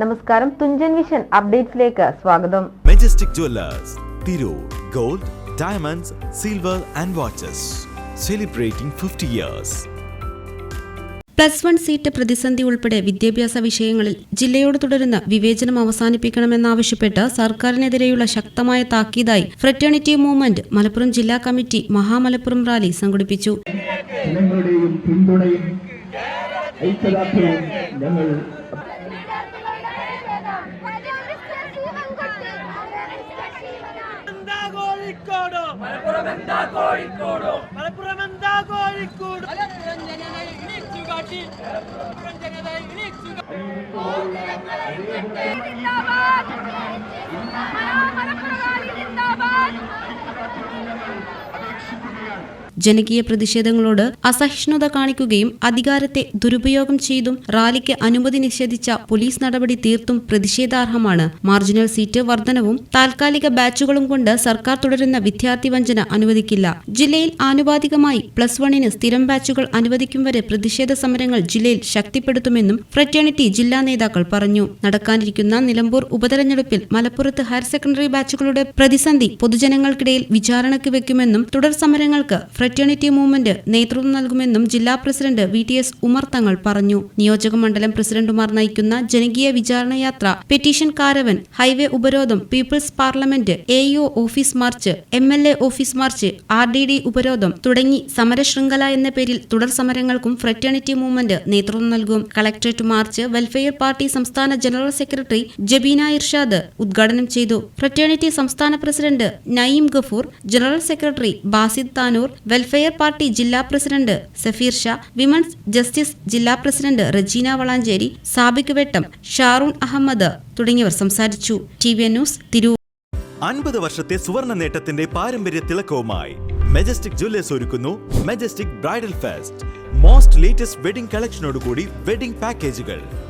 നമസ്കാരം തുഞ്ചൻ വിഷൻ അപ്ഡേറ്റ്സിലേക്ക് സ്വാഗതം. Majestic Jewellers Tirur gold diamonds silver and watches celebrating fifty years plus one seat പ്രതിസന്ധി ഉൾപ്പെടെ വിദ്യാഭ്യാസ വിഷയങ്ങളിൽ ജില്ലയോട് തുടരുന്ന വിവേചനം അവസാനിപ്പിക്കണമെന്നാവശ്യപ്പെട്ട് സർക്കാരിനെതിരെയുള്ള ശക്തമായ താക്കീതായി ഫ്രറ്റേണിറ്റി മൂവ്മെന്റ് മലപ്പുറം ജില്ലാ കമ്മിറ്റി മഹാമലപ്പുറം റാലി സംഘടിപ്പിച്ചു. ഞങ്ങൾ മലപ്പുറം എന്താ കോഴിക്കോട്? മലപ്പുറം എന്താ കോഴിക്കോട് ജനകീയ പ്രതിഷേധങ്ങളോട് അസഹിഷ്ണുത കാണിക്കുകയും അധികാരത്തെ ദുരുപയോഗം ചെയ്തും റാലിക്ക് അനുമതി നിഷേധിച്ച പോലീസ് നടപടി തീർത്തും പ്രതിഷേധാർഹമാണ്. മാർജിനൽ സീറ്റ് വർധനവും താൽക്കാലിക ബാച്ചുകളും കൊണ്ട് സർക്കാർ തുടരുന്ന വിദ്യാർത്ഥി വഞ്ചന അനുവദിക്കില്ല. ജില്ലയിൽ ആനുപാതികമായി പ്ലസ് വണ്ണിന് സ്ഥിരം ബാച്ചുകൾ അനുവദിക്കും വരെ പ്രതിഷേധ സമരങ്ങൾ ജില്ലയിൽ ശക്തിപ്പെടുത്തുമെന്നും ഫ്രറ്റേണിറ്റി ജില്ലാ നേതാക്കൾ പറഞ്ഞു. നടക്കാനിരിക്കുന്ന നിലമ്പൂർ ഉപതെരഞ്ഞെടുപ്പിൽ മലപ്പുറത്ത് ഹയർ സെക്കൻഡറി ബാച്ചുകളുടെ പ്രതിസന്ധി പൊതുജനങ്ങൾക്കിടയിൽ വിചാരണയ്ക്ക് വെക്കുമെന്നും തുടർ സമരങ്ങൾക്ക് ഫ്രറ്റേണിറ്റി മൂവ്മെന്റ് നേതൃത്വം നൽകുമെന്നും ജില്ലാ president V T S Umar Thangal പറഞ്ഞു. നിയോജക മണ്ഡലം പ്രസിഡന്റുമാർ നയിക്കുന്ന ജനകീയ വിചാരണയാത്ര പെറ്റീഷൻ കാരവൻ ഹൈവേ ഉപരോധം people's parliament A U office march M L A office march R D D ഉപരോധം തുടങ്ങി സമരശൃംഖല എന്ന പേരിൽ തുടർ സമരങ്ങൾക്കും ഫ്രറ്റേണിറ്റി മൂവ്മെന്റ് നേതൃത്വം നൽകും. കളക്ടറേറ്റ് മാർച്ച് വെൽഫെയർ പാർട്ടി സംസ്ഥാന ജനറൽ സെക്രട്ടറി ജബീന ഇർഷാദ് ഉദ്ഘാടനം ചെയ്തു. ഫ്രറ്റേണിറ്റി സംസ്ഥാന president Naeem Gafoor general secretary Basid Tanur Welfare Party ജില്ലാ president Safeer Shah Women's Justice ജില്ലാ പ്രസിഡന്റ് റജീന വളാഞ്ചേരി സാബിക് വെട്ടം ഷാറൂൺ അഹമ്മദ് തുടങ്ങിയവർ സംസാരിച്ചു. ടി വി ന്യൂസ് തിരൂർ അൻപത് വർഷത്തെ സുവർണ നേട്ടത്തിന്റെ പാരമ്പര്യ തിളക്കവുമായി മെജസ്റ്റിക് ജ്വല്ലേഴ്സ് ഒരുക്കുന്നു Majestic bridal fest most latest wedding കളക്ഷനോടുകൂടി wedding പാക്കേജുകൾ